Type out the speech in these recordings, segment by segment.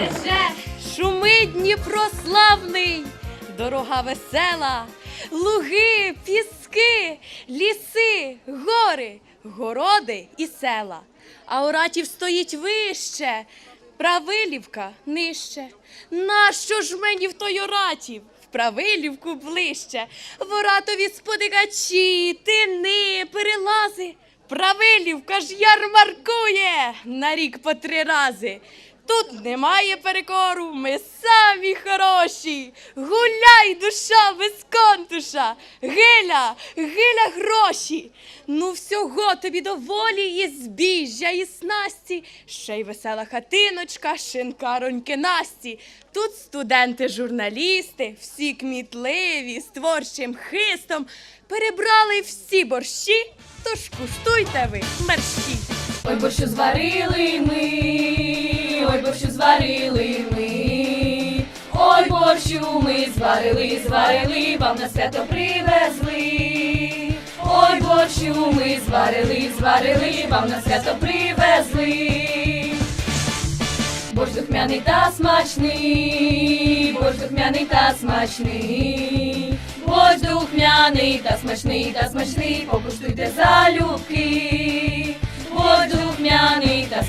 береже, шумить Дніпро славний, дорога весела, луги, піски, ліси, гори, городи і села. А Оратів стоїть вище, Правилівка нижче. Нащо ж мені в той Оратів? Правилівку ближче. В Оратові сподигачі, тини, перелази. Правилівка ж ярмаркує на рік по три рази. Тут немає перекору, ми самі хороші. Гуляй, душа без контуша, гиля, гиля гроші. Ну всього тобі доволі і збіжжя, і снасті, ще й весела хатиночка, шинкароньки Насті. Тут студенти, журналісти, всі кмітливі, з творчим хистом, перебрали всі борщі, тож куштуйте ви мерщі. Ой, борщу зварили ми, ой, борщу зварили ми, ой, борщу ми зварили, зварили, вам на свято привезли. Ой, борщу ми зварили, зварили, вам на свято привезли. Борщ духмяний та смачний, борщ духмяний та смачний, борщ духмяний та смачний, та смачний, покуштуйте залюбки.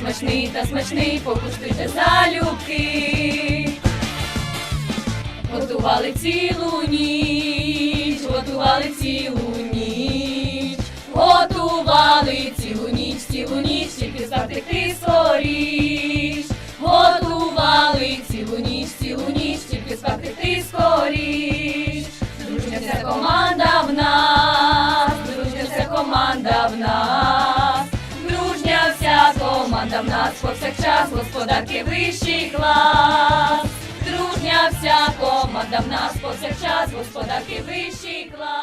Смачний, та смачний, покуштуйте залюбки. Готували цілу ніч, готували цілу ніч, готували цілу ніч, цілу ніч, тільки завтекти скоріш. В нас, повсякчас господарки вищий клас. Дружня вся команда в нас, повсякчас господарки вищий клас.